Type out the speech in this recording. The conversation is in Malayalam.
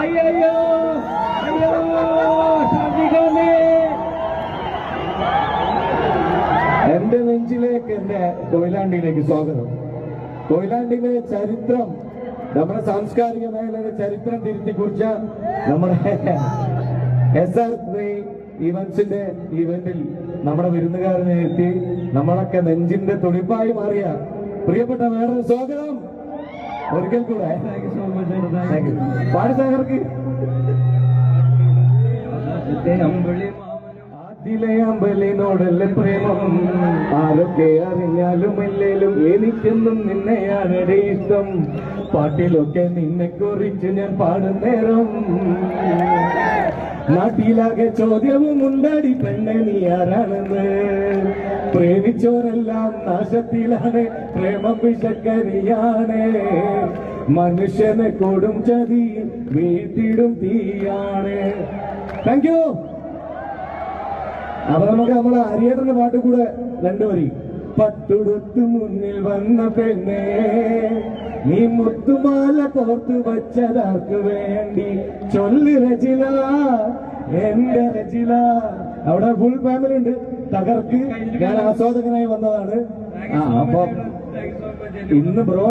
അയ്യോ എന്റെ നെഞ്ചിലേക്ക് എന്റെ കൊയിലാണ്ടിയിലേക്ക് സ്വാഗതം. കൊയിലാണ്ടിയിലെ ചരിത്രം നമ്മുടെ സാംസ്കാരിക മേഖലയുടെ ചരിത്രം തിരുത്തി കുറിച്ച നമ്മുടെ എസ് ആർ ത്രീ ഇവന്റ്സിന്റെ ഇവന്റിൽ നമ്മുടെ വിരുന്നുകാരനെ എത്തി. നമ്മളൊക്കെ നെഞ്ചിന്റെ തുടിപ്പായി മാറിയ പ്രിയപ്പെട്ട വേറെ സ്വാഗതം. ഒരിക്കൽ കൂടെ. പാടി ആദ്യയിലെ അമ്പലിനോടല്ല പ്രേമം. ആരൊക്കെ അറിഞ്ഞാലും ഇല്ലേലും എനിക്കെന്നും നിന്നെയാണ് ഇഷ്ടം. പാട്ടിലൊക്കെ നിന്നെ കുറിച്ച് ഞാൻ പാടുന്നേരം നാട്ടിലാകെ ചോദ്യവും ഉണ്ടാടി പെണ്ണെ നീ ആരാണെന്ന്? പ്രേമിച്ചോരെല്ലാം നാശത്തിലാണ് പ്രേമം വിശക്കരിയാണ്. മനുഷ്യന് കൊടും ചതി വീട്ടിടും തീയാണ്. താങ്ക് യു അപ്പൊ നമുക്ക് നമ്മളെ അരിയേട്ടന്റെ പാട്ട് കൂടെ രണ്ടുപേരി. പട്ടുടുത്തു മുന്നിൽ വന്ന പെണ്ണേ നീ മുത്തുമാല കോർത്തു വച്ചതാർക്ക് വേണ്ടി? ചൊല്ലു രചില എന്റെ രചില. അവിടെ ഫുൾ ഫാമിലി ഉണ്ട്. തകർക്ക് ഞാൻ ആസ്വാദകനായി വന്നതാണ്. ആ അപ്പൊ ഇന്ന് ബ്രോ